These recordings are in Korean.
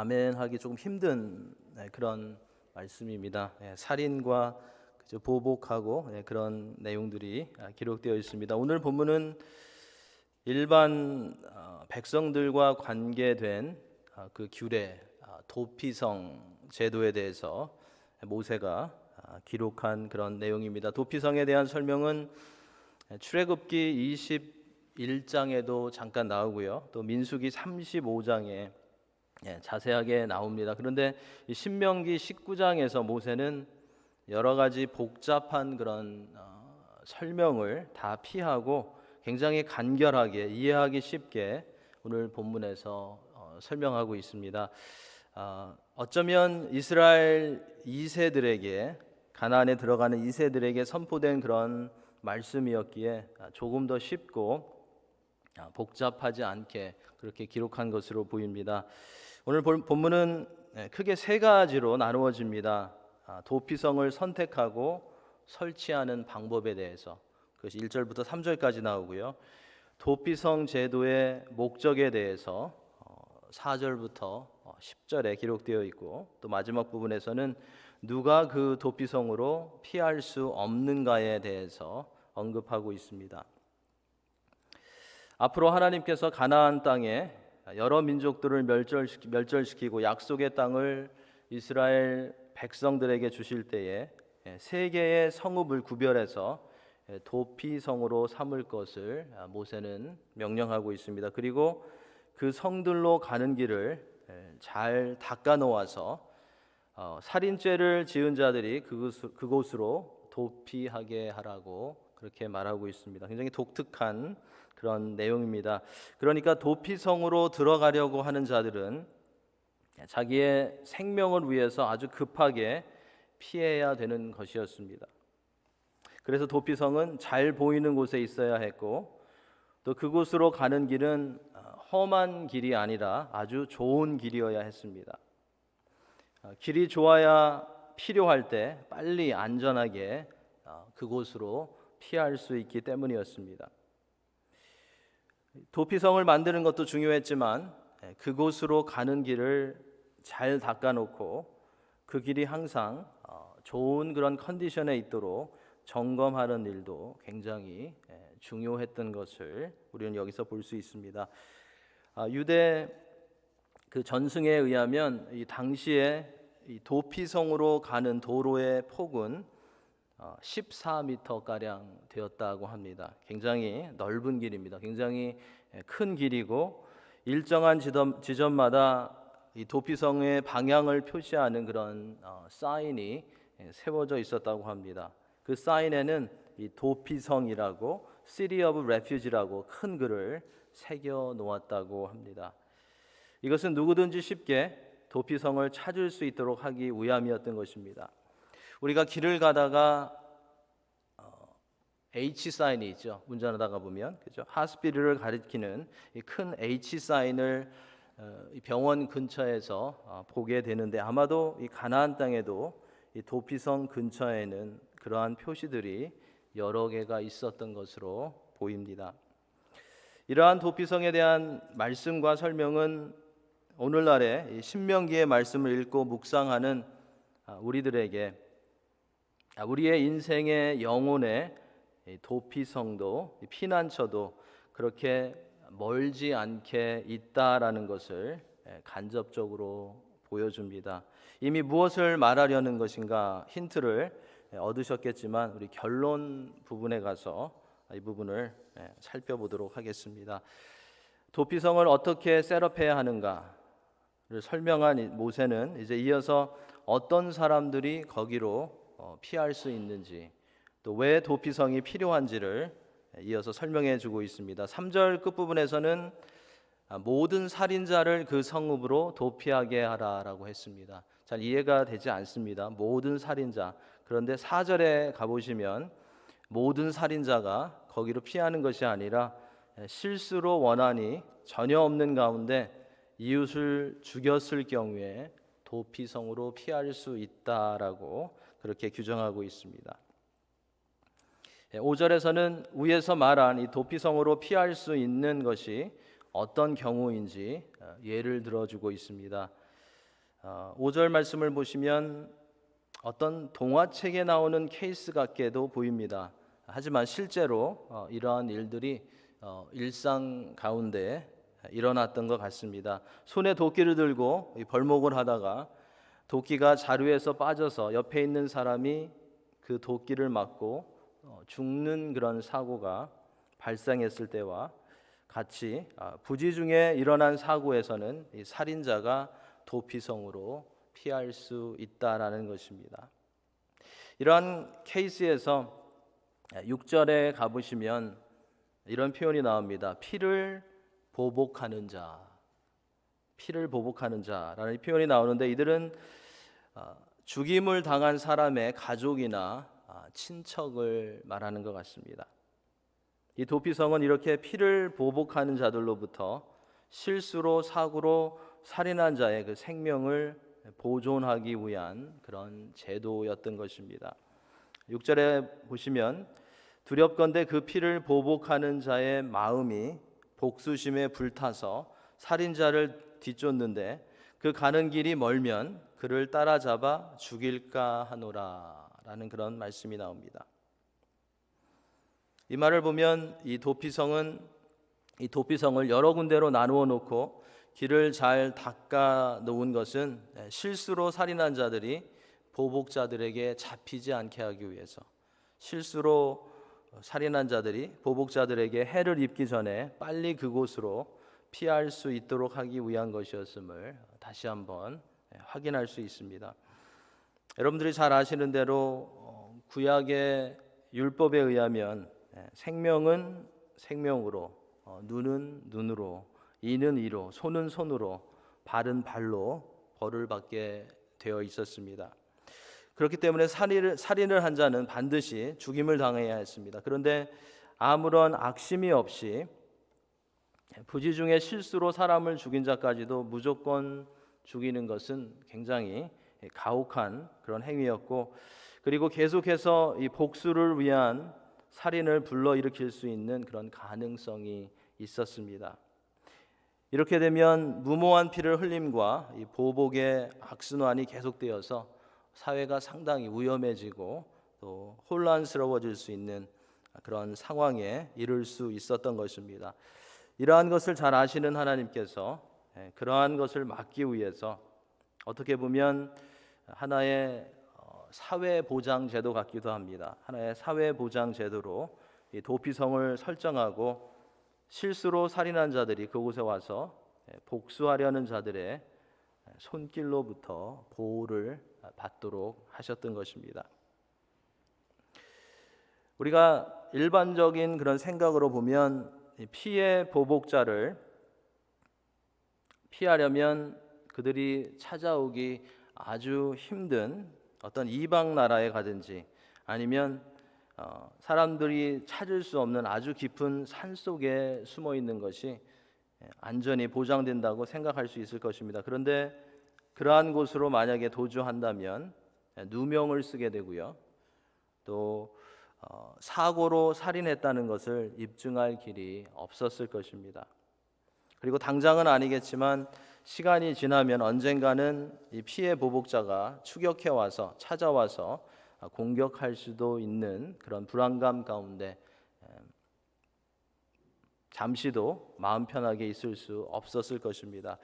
아멘 하기 조금 힘든 네, 그런 말씀입니다. 예, 살인과 보복하고 예, 그런 내용들이 아, 기록되어 있습니다. 오늘 본문은 일반 어, 백성들과 관계된 아, 그 규례 아, 도피성 제도에 대해서 모세가 아, 기록한 그런 내용입니다. 도피성에 대한 설명은 출애굽기 21장에도 잠깐 나오고요. 또 민수기 35장에 예, 자세하게 나옵니다. 그런데 이 신명기 19장에서 모세는 여러 가지 복잡한 그런 어, 설명을 다 피하고 굉장히 간결하게 이해하기 쉽게 오늘 본문에서 어, 설명하고 있습니다. 아, 어쩌면 이스라엘 2세들에게 가나안에 들어가는 2세들에게 선포된 그런 말씀이었기에 아, 조금 더 쉽고 아, 복잡하지 않게 그렇게 기록한 것으로 보입니다. 오늘 본- 본문은 네, 크게 세 가지로 나누어집니다. 아, 도피성을 선택하고 설치하는 방법에 대해서 그것이 1절부터 3절까지 나오고요. 도피성 제도의 목적에 대해서 어, 4절부터 10절에 기록되어 있고 또 마지막 부분에서는 누가 그 도피성으로 피할 수 없는가에 대해서 언급하고 있습니다. 앞으로 하나님께서 가나안 땅에 여러 민족들을 멸절시키, 멸절시키고 약속의 땅을 이스라엘 백성들에게 주실 때에 예, 세 개의 성읍을 구별해서 예, 도피성으로 삼을 것을 아, 모세는 명령하고 있습니다. 그리고 그 성들로 가는 길을 예, 잘 닦아 놓아서 어, 살인죄를 지은 자들이 그곳, 그곳으로 도피하게 하라고 그렇게 말하고 있습니다. 굉장히 독특한 그런 내용입니다. 그러니까 도피성으로 들어가려고 하는 자들은 자기의 생명을 위해서 아주 급하게 피해야 되는 것이었습니다. 그래서 도피성은 잘 보이는 곳에 있어야 했고 또 그곳으로 가는 길은 어, 험한 길이 아니라 아주 좋은 길이어야 했습니다. 어, 길이 좋아야 필요할 때 빨리 안전하게 어, 그곳으로 피할 수 있기 때문이었습니다. 도피성을 만드는 것도 중요했지만 예, 그곳으로 가는 길을 잘 닦아놓고 그 길이 항상 어, 좋은 그런 컨디션에 있도록 점검하는 일도 굉장히 예, 중요했던 것을 우리는 여기서 볼 수 있습니다. 아, 유대 그 전승에 의하면 이 당시에 이 도피성으로 가는 도로의 폭은 14m 가량 되었다고 합니다. 굉장히 넓은 길입니다. 굉장히 큰 길이고 일정한 지점, 지점마다 이 도피성의 방향을 표시하는 그런 어, 사인이 세워져 있었다고 합니다. 그 사인에는 이 도피성이라고 City of Refuge라고 큰 글을 새겨 놓았다고 합니다. 이것은 누구든지 쉽게 도피성을 찾을 수 있도록 하기 위함이었던 것입니다. 우리가 길을 가다가 어, H 사인이 있죠. 운전하다가 보면 그죠. 하스피리를 가리키는 이큰 H 사인을 어, 이 병원 근처에서 어, 보게 되는데 아마도 이 가나안 땅에도 이 도피성 근처에는 그러한 표시들이 여러 개가 있었던 것으로 보입니다. 이러한 도피성에 대한 말씀과 설명은 오늘날의 이 신명기의 말씀을 읽고 묵상하는 아, 우리들에게 아, 우리의 인생의 영혼의 이 도피성도 이 피난처도 그렇게 멀지 않게 있다라는 것을 예, 간접적으로 보여줍니다. 이미 무엇을 말하려는 것인가 힌트를 예, 얻으셨겠지만 우리 결론 부분에 가서 이 부분을 예, 살펴보도록 하겠습니다. 도피성을 어떻게 셋업해야 하는가를 설명한 이 모세는 이제 이어서 어떤 사람들이 거기로 어, 피할 수 있는지 또 왜 도피성이 필요한지를 이어서 설명해 주고 있습니다. 3절 끝부분에서는 아, 모든 살인자를 그 성읍으로 도피하게 하라라고 했습니다. 잘 이해가 되지 않습니다. 모든 살인자. 그런데 4절에 가 보시면 모든 살인자가 거기로 피하는 것이 아니라 실수로 원한이 전혀 없는 가운데 이웃을 죽였을 경우에 도피성으로 피할 수 있다라고 그렇게 규정하고 있습니다. 5절에서는 위에서 말한 이 도피성으로 피할 수 있는 것이 어떤 경우인지 어, 예를 들어주고 있습니다. 어, 5절 말씀을 보시면 어떤 동화책에 나오는 케이스 같게도 보입니다. 하지만 실제로 어, 이러한 일들이 어, 일상 가운데 일어났던 것 같습니다. 손에 도끼를 들고 이 벌목을 하다가 도끼가 자루에서 빠져서 옆에 있는 사람이 그 도끼를 맞고 어, 죽는 그런 사고가 발생했을 때와 같이 아, 부지 중에 일어난 사고에서는 이 살인자가 도피성으로 피할 수 있다라는 것입니다. 이러한 케이스에서 6절에 가보시면 이런 표현이 나옵니다. 피를 보복하는 자, 피를 보복하는 자라는 이 표현이 나오는데 이들은 어, 죽임을 당한 사람의 가족이나 아, 친척을 말하는 것 같습니다. 이 도피성은 이렇게 피를 보복하는 자들로부터 실수로 사고로 살인한 자의 그 생명을 보존하기 위한 그런 제도였던 것입니다. 6절에 보시면 두렵건대 그 피를 보복하는 자의 마음이 복수심에 불타서 살인자를 뒤쫓는데 그 가는 길이 멀면 그를 따라잡아 죽일까 하노라 라는 그런 말씀이 나옵니다. 이 말을 보면 이 도피성은 이 도피성을 여러 군데로 나누어 놓고 길을 잘 닦아 놓은 것은 실수로 살인한 자들이 보복자들에게 잡히지 않게 하기 위해서 실수로 살인한 자들이 보복자들에게 해를 입기 전에 빨리 그곳으로 피할 수 있도록 하기 위한 것이었음을 다시 한번 확인할 수 있습니다. 여러분들이 잘 아시는 대로 어, 구약의 율법에 의하면 예, 생명은 생명으로, 어, 눈은 눈으로, 이는 이로, 손은 손으로, 발은 발로 벌을 받게 되어 있었습니다. 그렇기 때문에 살인을, 살인을 한 자는 반드시 죽임을 당해야 했습니다. 그런데 아무런 악심이 없이 부지 중에 실수로 사람을 죽인 자까지도 무조건 죽이는 것은 굉장히 가혹한 그런 행위였고 그리고 계속해서 이 복수를 위한 살인을 불러일으킬 수 있는 그런 가능성이 있었습니다. 이렇게 되면 무모한 피를 흘림과 이 보복의 악순환이 계속되어서 사회가 상당히 위험해지고 또 혼란스러워질 수 있는 그런 상황에 이를 수 있었던 것입니다. 이러한 것을 잘 아시는 하나님께서 예, 그러한 것을 막기 위해서 어떻게 보면 하나의 어, 사회 보장 제도 같기도 합니다. 하나의 사회 보장 제도로 이 도피성을 설정하고 실수로 살인한 자들이 그곳에 와서 예, 복수하려는 자들의 손길로부터 보호를 받도록 하셨던 것입니다. 우리가 일반적인 그런 생각으로 보면 피해 보복자를 피하려면 그들이 찾아오기 아주 힘든 어떤 이방 나라에 가든지 아니면 어, 사람들이 찾을 수 없는 아주 깊은 산 속에 숨어 있는 것이 안전이 보장된다고 생각할 수 있을 것입니다. 그런데 그러한 곳으로 만약에 도주한다면 누명을 쓰게 되고요. 또 어, 사고로 살인했다는 것을 입증할 길이 없었을 것입니다. 그리고 당장은 아니겠지만 시간이 지나면 언젠가는 이 피해 보복자가 추격해 와서 찾아와서 공격할 수도 있는 그런 불안감 가운데 잠시도 마음 편하게 있을 수 없었을 것입니다.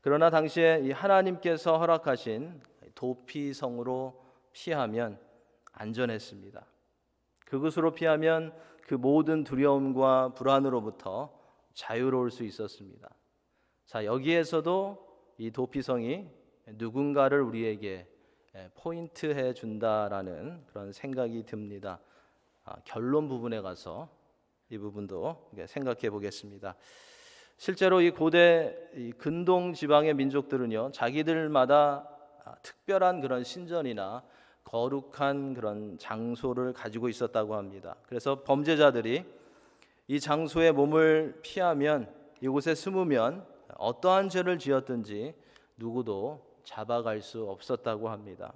그러나 당시에 이 하나님께서 허락하신 도피성으로 피하면 안전했습니다. 그곳으로 피하면 그 모든 두려움과 불안으로부터 자유로울 수 있었습니다. 자, 여기에서도 이 도피성이 누군가를 우리에게 포인트해 준다라는 그런 생각이 듭니다. 아, 결론 부분에 가서 이 부분도 생각해 보겠습니다. 실제로 이 고대 이 근동 지방의 민족들은요 자기들마다 아, 특별한 그런 신전이나 거룩한 그런 장소를 가지고 있었다고 합니다. 그래서 범죄자들이 이 장소에 몸을 피하면 이곳에 숨으면 어떠한 죄를 지었든지 누구도 잡아갈 수 없었다고 합니다.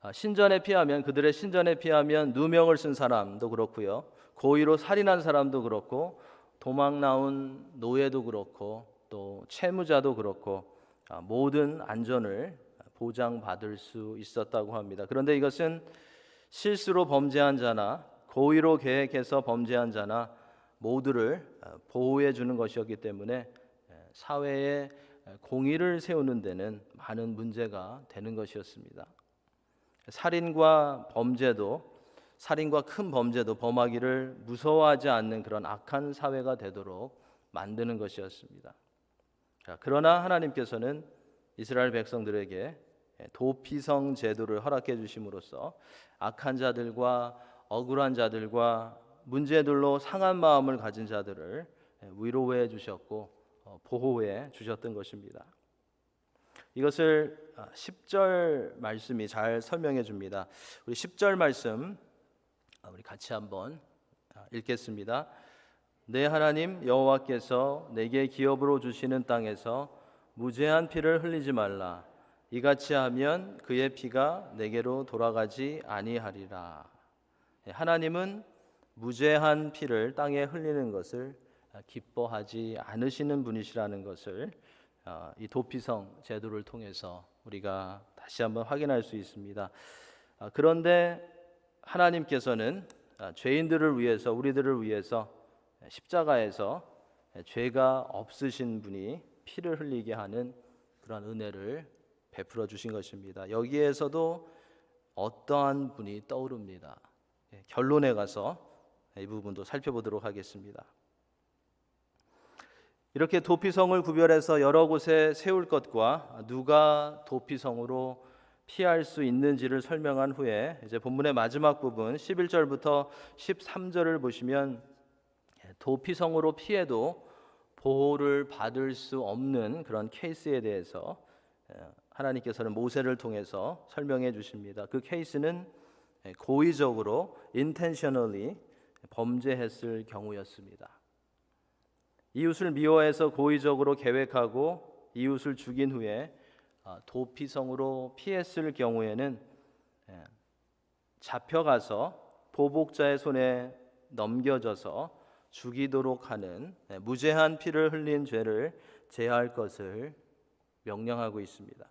아, 신전에 피하면 그들의 신전에 피하면 누명을 쓴 사람도 그렇고요. 고의로 살인한 사람도 그렇고 도망 나온 노예도 그렇고 또 채무자도 그렇고 아, 모든 안전을 보장받을 수 있었다고 합니다. 그런데 이것은 실수로 범죄한 자나 고의로 계획해서 범죄한 자나 모두를 아, 보호해 주는 것이었기 때문에 에, 사회에 공의를 세우는 데는 많은 문제가 되는 것이었습니다. 살인과 범죄도 살인과 큰 범죄도 범하기를 무서워하지 않는 그런 악한 사회가 되도록 만드는 것이었습니다. 자, 그러나 하나님께서는 이스라엘 백성들에게 도피성 제도를 허락해 주심으로써 악한 자들과 억울한 자들과 문제들로 상한 마음을 가진 자들을 위로해 주셨고 어, 보호해 주셨던 것입니다. 이것을 10절 말씀이 잘 설명해 줍니다. 우리 10절 말씀 아, 우리 같이 한번 아, 읽겠습니다. 내 하나님 여호와께서 내게 기업으로 주시는 땅에서 무죄한 피를 흘리지 말라. 이같이 하면 그의 피가 내게로 돌아가지 아니하리라. 예, 하나님은 무죄한 피를 땅에 흘리는 것을 기뻐하지 않으시는 분이시라는 것을 어, 이 도피성 제도를 통해서 우리가 다시 한번 확인할 수 있습니다. 아, 그런데 하나님께서는 아, 죄인들을 위해서 우리들을 위해서 십자가에서 죄가 없으신 분이 피를 흘리게 하는 그런 은혜를 베풀어 주신 것입니다. 여기에서도 어떠한 분이 떠오릅니다. 예, 결론에 가서 이 부분도 살펴보도록 하겠습니다. 이렇게 도피성을 구별해서 여러 곳에 세울 것과 누가 도피성으로 피할 수 있는지를 설명한 후에 이제 본문의 마지막 부분 11절부터 13절을 보시면 도피성으로 피해도 보호를 받을 수 없는 그런 케이스에 대해서 하나님께서는 모세를 통해서 설명해 주십니다. 그 케이스는 고의적으로 intentionally 범죄했을 경우였습니다. 이웃을 미워해서 고의적으로 계획하고 이웃을 죽인 후에 아, 도피성으로 피했을 경우에는 예, 잡혀가서 보복자의 손에 넘겨져서 죽이도록 하는 예, 무죄한 피를 흘린 죄를 제할 것을 명령하고 있습니다.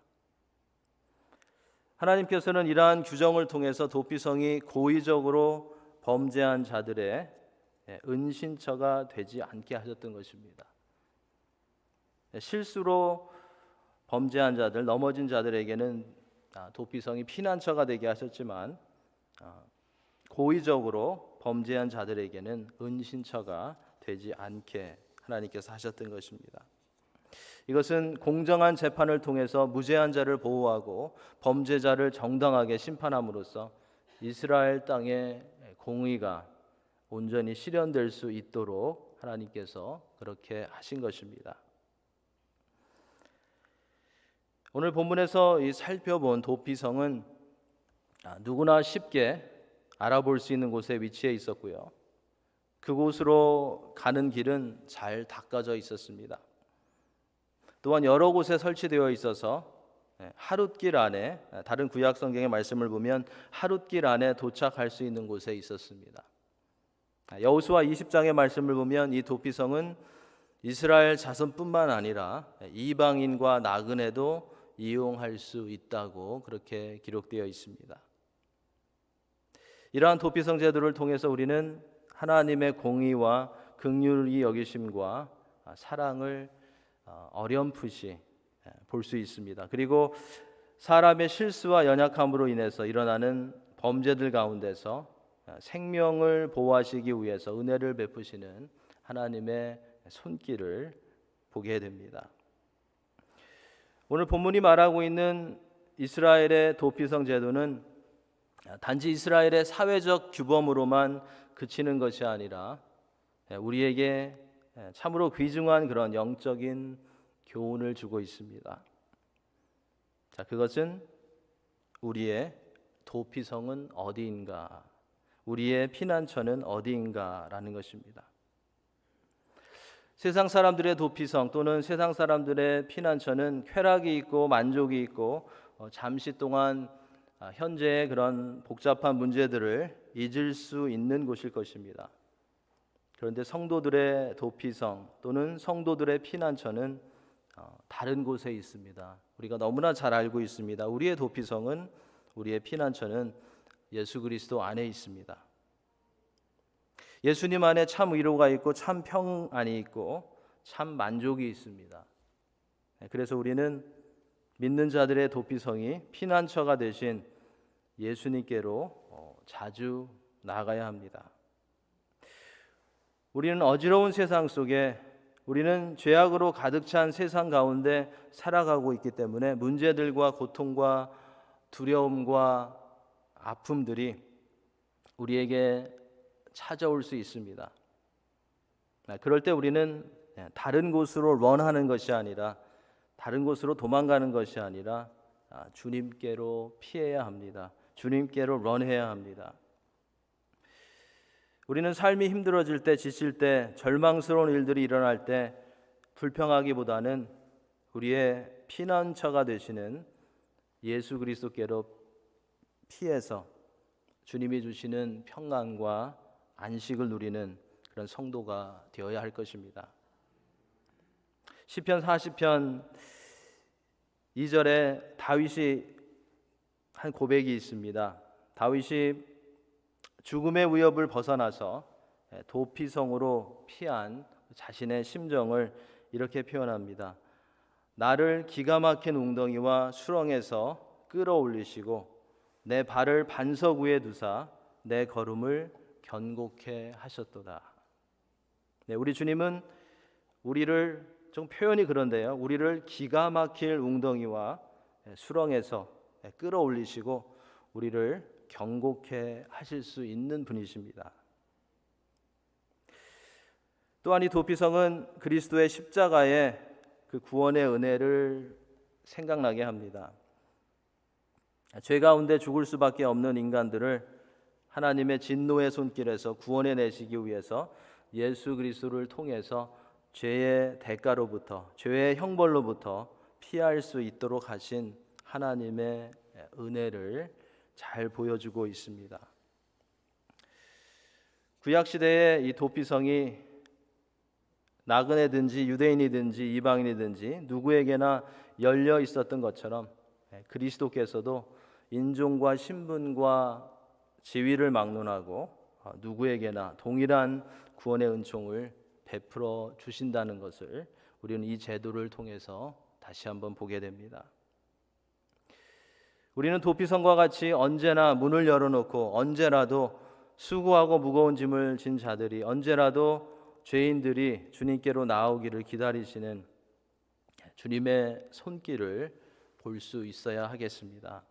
하나님께서는 이러한 규정을 통해서 도피성이 고의적으로 범죄한 자들의 예, 은신처가 되지 않게 하셨던 것입니다. 실수로 범죄한 자들, 넘어진 자들에게는 아, 도피성이 피난처가 되게 하셨지만 아, 고의적으로 범죄한 자들에게는 은신처가 되지 않게 하나님께서 하셨던 것입니다. 이것은 공정한 재판을 통해서 무죄한 자를 보호하고 범죄자를 정당하게 심판함으로써 이스라엘 땅의 공의가 온전히 실현될 수 있도록 하나님께서 그렇게 하신 것입니다. 오늘 본문에서 이 살펴본 도피성은 아, 누구나 쉽게 알아볼 수 있는 곳에 위치해 있었고요. 그곳으로 가는 길은 잘 닦아져 있었습니다. 또한 여러 곳에 설치되어 있어서 예, 하룻길 안에 다른 구약 성경의 말씀을 보면 하룻길 안에 도착할 수 있는 곳에 있었습니다. 아, 여호수아 20장의 말씀을 보면 이 도피성은 이스라엘 자손뿐만 아니라 이방인과 나그네도 이용할 수 있다고 그렇게 기록되어 있습니다. 이러한 도피성 제도를 통해서 우리는 하나님의 공의와 긍휼히 여기심과 사랑을 어, 어렴풋이 예, 볼수 있습니다. 그리고 사람의 실수와 연약함으로 인해서 일어나는 범죄들 가운데서 어, 생명을 보호하시기 위해서 은혜를 베푸시는 하나님의 손길을 보게 됩니다. 오늘 본문이 말하고 있는 이스라엘의 도피성 제도는 단지 이스라엘의 사회적 규범으로만 그치는 것이 아니라 우리에게 참으로 귀중한 그런 영적인 교훈을 주고 있습니다. 자, 그것은 우리의 도피성은 어디인가? 우리의 피난처는 어디인가라는 것입니다. 세상 사람들의 도피성 또는 세상 사람들의 피난처는 쾌락이 있고 만족이 있고 어, 잠시 동안 아, 현재의 그런 복잡한 문제들을 잊을 수 있는 곳일 것입니다. 그런데 성도들의 도피성 또는 성도들의 피난처는 어, 다른 곳에 있습니다. 우리가 너무나 잘 알고 있습니다. 우리의 도피성은 우리의 피난처는 예수 그리스도 안에 있습니다. 예수님 안에 참 위로가 있고 참 평안이 있고 참 만족이 있습니다. 네, 그래서 우리는 믿는 자들의 도피성이 피난처가 되신 예수님께로 어, 자주 나가야 합니다. 우리는 어지러운 세상 속에 우리는 죄악으로 가득 찬 세상 가운데 살아가고 있기 때문에 문제들과 고통과 두려움과 아픔들이 우리에게 찾아올 수 있습니다. 아, 그럴 때 우리는 다른 곳으로 런하는 것이 아니라 다른 곳으로 도망가는 것이 아니라 아, 주님께로 피해야 합니다. 주님께로 런해야 합니다. 우리는 삶이 힘들어질 때, 지칠 때, 절망스러운 일들이 일어날 때 불평하기보다는 우리의 피난처가 되시는 예수 그리스도께로 피해서 주님이 주시는 평강과 안식을 누리는 그런 성도가 되어야 할 것입니다. 시편 40편 2절에 다윗이 한 고백이 있습니다. 다윗이 죽음의 위협을 벗어나서 도피성으로 피한 자신의 심정을 이렇게 표현합니다. 나를 기가 막힌 웅덩이와 수렁에서 끌어올리시고 내 발을 반석 위에 두사 내 걸음을 견고케 하셨도다. 네, 우리 주님은 우리를 좀 표현이 그런데요. 우리를 기가 막힐 웅덩이와 수렁에서 끌어올리시고 우리를 경고케 하실 수 있는 분이십니다. 또한 이 도피성은 그리스도의 십자가의 그 구원의 은혜를 생각나게 합니다. 죄 가운데 죽을 수밖에 없는 인간들을 하나님의 진노의 손길에서 구원해 내시기 위해서 예수 그리스도를 통해서 죄의 대가로부터 죄의 형벌로부터 피할 수 있도록 하신 하나님의 은혜를 잘 보여주고 있습니다. 구약 시대에 이 도피성이 나그네든지 유대인이든지 이방인이든지 누구에게나 열려 있었던 것처럼 그리스도께서도 인종과 신분과 지위를 막론하고 어, 누구에게나 동일한 구원의 은총을 베풀어 주신다는 것을 우리는 이 제도를 통해서 다시 한번 보게 됩니다. 우리는 도피성과 같이 언제나 문을 열어놓고 언제라도 수고하고 무거운 짐을 진 자들이 언제라도 죄인들이 주님께로 나오기를 기다리시는 주님의 손길을 볼 수 있어야 하겠습니다.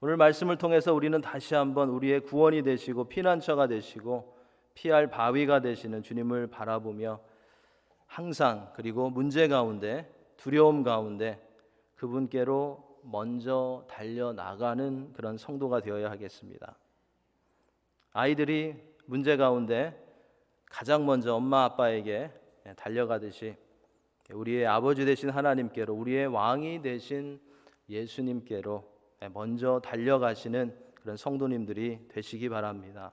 오늘 말씀을 통해서 우리는 다시 한번 우리의 구원이 되시고 피난처가 되시고 피할 바위가 되시는 주님을 바라보며 항상 그리고 문제 가운데 두려움 가운데 그분께로 먼저 달려 나가는 그런 성도가 되어야 하겠습니다. 아이들이 문제 가운데 가장 먼저 엄마 아빠에게 달려가듯이 우리의 아버지 되신 하나님께로 우리의 왕이 되신 예수님께로 먼저 달려가시는 그런 성도님들이 되시기 바랍니다.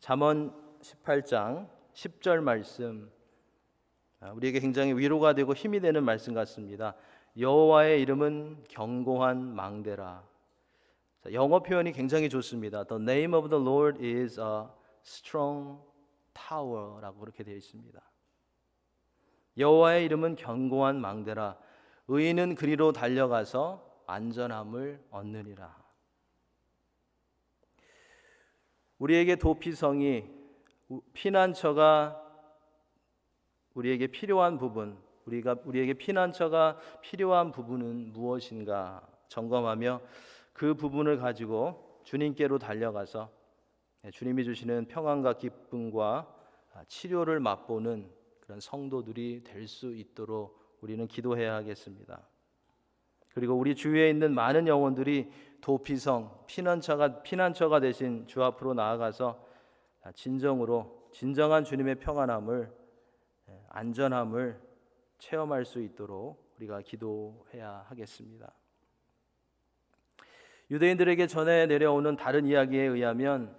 잠언 18장 10절 말씀 아, 우리에게 굉장히 위로가 되고 힘이 되는 말씀 같습니다. 여호와의 이름은 견고한 망대라. 영어 표현이 굉장히 좋습니다. The name of the Lord is a strong tower라고 그렇게 되어 있습니다. 여호와의 이름은 견고한 망대라. 의인은 그리로 달려가서 안전함을 얻느니라. 우리에게 도피성이 피난처가 우리에게 필요한 부분, 우리가 우리에게 피난처가 필요한 부분은 무엇인가 점검하며 그 부분을 가지고 주님께로 달려가서 주님이 주시는 평안과 기쁨과 치료를 맛보는 그런 성도들이 될 수 있도록 우리는 기도해야 하겠습니다. 그리고 우리 주위에 있는 많은 영혼들이 도피성 피난처가 피난처가 되신 주 앞으로 나아가서 진정으로 진정한 주님의 평안함을 안전함을 체험할 수 있도록 우리가 기도해야 하겠습니다. 유대인들에게 전해 내려오는 다른 이야기에 의하면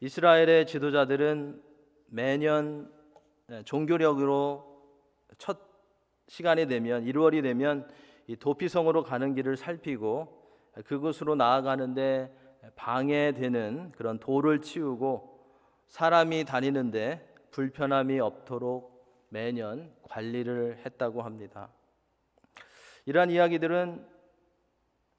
이스라엘의 지도자들은 매년 종교력으로 첫 시간이 되면 1월이 되면 이 도피성으로 가는 길을 살피고 그곳으로 나아가는데 방해되는 그런 돌을 치우고 사람이 다니는데 불편함이 없도록 매년 관리를 했다고 합니다. 이러한 이야기들은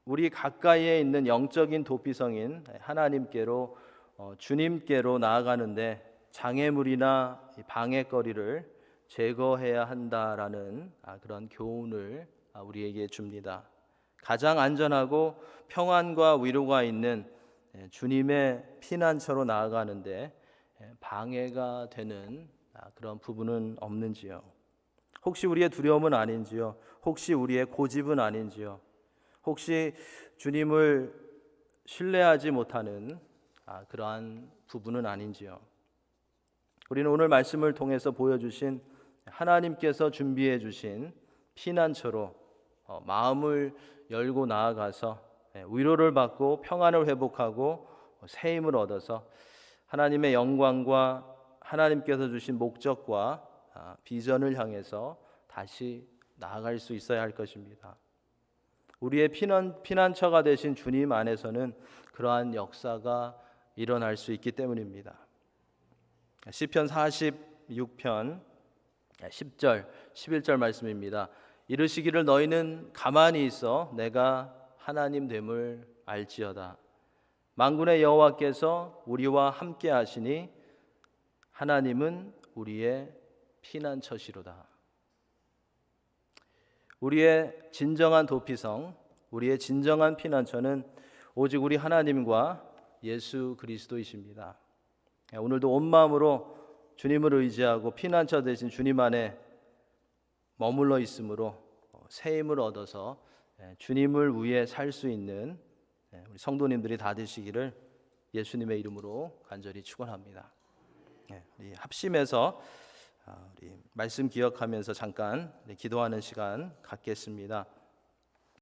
우리 가까이에 있는 영적인 도피성인 하나님께로 어, 주님께로 나아가는데 장애물이나 이 방해거리를 제거해야 한다라는 아, 그런 교훈을 아, 우리에게 줍니다. 가장 안전하고 평안과 위로가 있는 예, 주님의 피난처로 나아가는데 예, 방해가 되는 아, 그런 부분은 없는지요? 혹시 우리의 두려움은 아닌지요? 혹시 우리의 고집은 아닌지요? 혹시 주님을 신뢰하지 못하는 아, 그러한 부분은 아닌지요? 우리는 오늘 말씀을 통해서 보여주신 하나님께서 준비해 주신 피난처로 어, 마음을 열고 나아가서 예, 위로를 받고 평안을 회복하고 새 힘을 얻어서 하나님의 영광과 하나님께서 주신 목적과 아, 비전을 향해서 다시 나아갈 수 있어야 할 것입니다. 우리의 피난, 피난처가 되신 주님 안에서는 그러한 역사가 일어날 수 있기 때문입니다. 시편 46편 10절 11절 말씀입니다. 이르시기를 너희는 가만히 있어 내가 하나님 됨을 알지어다. 만군의 여호와께서 우리와 함께 하시니 하나님은 우리의 피난처시로다. 우리의 진정한 도피성, 우리의 진정한 피난처는 오직 우리 하나님과 예수 그리스도이십니다. 오늘도 온 마음으로 주님을 의지하고 피난처 되신 주님 안에 머물러 있으므로 새 힘을 얻어서 주님을 위해 살 수 있는 우리 성도님들이 다 되시기를 예수님의 이름으로 간절히 축원합니다. 우리 합심해서 아, 우리 말씀 기억하면서 잠깐 기도하는 시간 갖겠습니다.